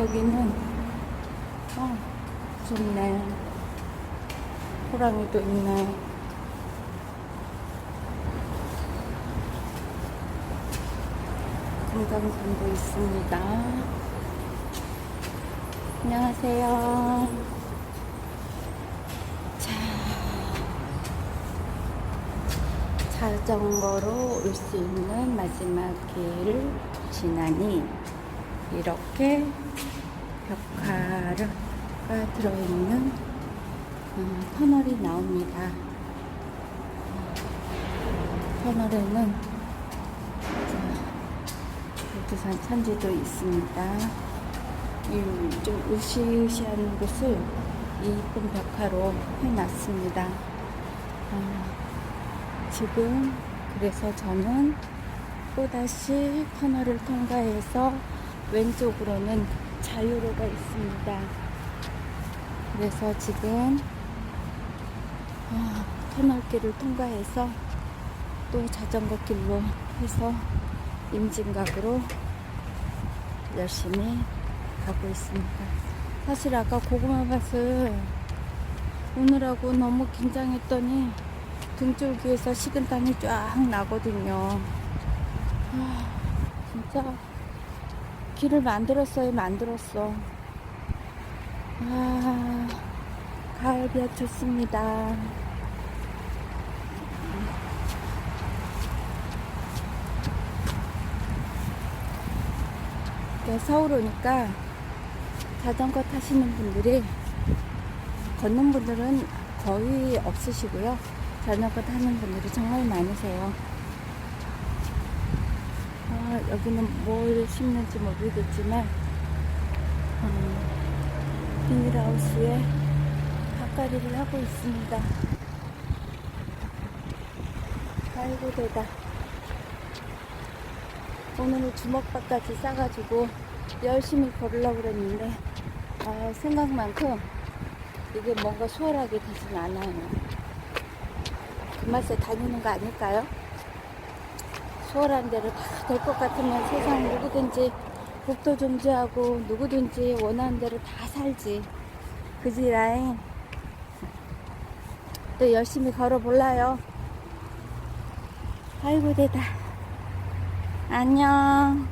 여기는 어 좋네. 호랑이도 있네. 금강산도 있습니다. 안녕하세요. 자 자전거로 올 수 있는 마지막 길을 지나니 이렇게 벽화가 들어있는 어, 터널이 나옵니다. 어, 터널에는 백두산 천지도 있습니다. 이 좀 으시으시한 곳을 이쁜 벽화로 해놨습니다. 어, 지금 그래서 저는 또다시 터널을 통과해서 왼쪽으로는 자유로가 있습니다. 그래서 지금 아, 터널길을 통과해서 또 자전거 길로 해서 임진각으로 열심히 가고 있습니다. 사실 아까 고구마 밭을 오느라고 너무 긴장했더니 등줄기에서 식은땀이 쫙 나거든요. 아, 진짜 길을 만들었어요, 만들었어. 아, 가을비가 좋습니다. 이렇게 서울 오니까 자전거 타시는 분들이 걷는 분들은 거의 없으시고요. 자전거 타는 분들이 정말 많으세요. 아, 여기는 뭘 심는지 모르겠지만 음, 비닐하우스에 밭가리를 하고 있습니다. 아이고 대다. 오늘은 주먹밥까지 싸가지고 열심히 걸으려고 그랬는데 아, 생각만큼 이게 뭔가 수월하게 되진 않아요. 그 맛에 다니는 거 아닐까요? 수월한 대로 다 될 것 같으면 세상 누구든지 복도 정지하고 누구든지 원하는 대로 다 살지. 그지라잉. 또 열심히 걸어볼라요. 아이고, 대다. 안녕.